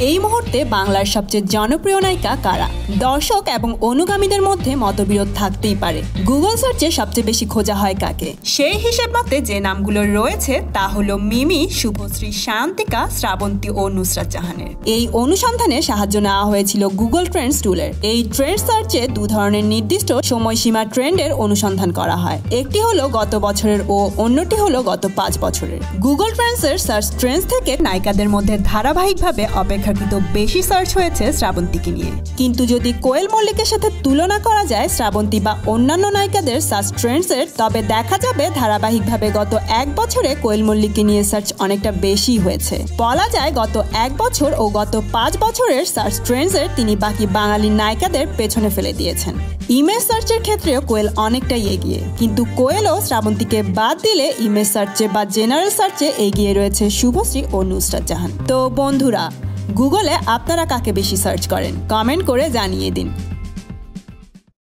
এই মুহূর্তে বাংলার সবচেয়ে জনপ্রিয় নায়িকা কারা? দর্শক এবং অনুগামীদের মধ্যে মতবিরোধ থাকতেই পারে। গুগল সার্চে সবচেয়ে বেশি খোঁজা হয় কাকে? সেই হিসেব মতে যে নামগুলো রয়েছে তা হলো মিমি, শুভশ্রী শান্তিকা, শ্রাবন্তী ও নুসরাত জাহানের। এই অনুসন্ধানে সাহায্য নেওয়া হয়েছিল গুগল ট্রেন্ডস টুলের। এই ট্রেন্ড সার্চে দু ধরনের নির্দিষ্ট সময়সীমা ট্রেন্ডের অনুসন্ধান করা হয়। একটি হলো গত বছরের ও অন্যটি হলো গত পাঁচ বছরের। গুগল ট্রেন্ডসের সার্চ ট্রেন্ডস থেকে নায়িকাদের মধ্যে ধারাবাহিকভাবে অপেক্ষাকৃত বেশি সার্চ হয়েছে শ্রাবন্তীকে নিয়ে। কিন্তু যদি কোয়েল মল্লিকের সাথে তুলনা করা যায়, শ্রাবন্তী বা অন্যান্য নায়িকাদের সার্চ ট্রেন্ডসের তবে দেখা যাবে ধারাবাহিকভাবে গত এক বছরে কোয়েল মল্লিককে নিয়ে সার্চ অনেকটা বেশি হয়েছে। বলা যায় গত এক বছর ও গত পাঁচ বছরের সার্চ ট্রেন্ডসের তিনি বাকি বাঙালি নায়িকাদের পেছনে ফেলে দিয়েছেন। ইমেজ সার্চের ক্ষেত্রেও কোয়েল অনেকটাই এগিয়ে। কিন্তু কোয়েলও শ্রাবন্তীকে বাদ দিলে ইমেজ সার্চে বা জেনারেল সার্চে এগিয়ে রয়েছে শুভশ্রী ও নুসরাত জাহান। তো বন্ধুরা গুগলে আপনারা কাকে বেশি সার্চ করেন? কমেন্ট করে জানিয়ে দিন।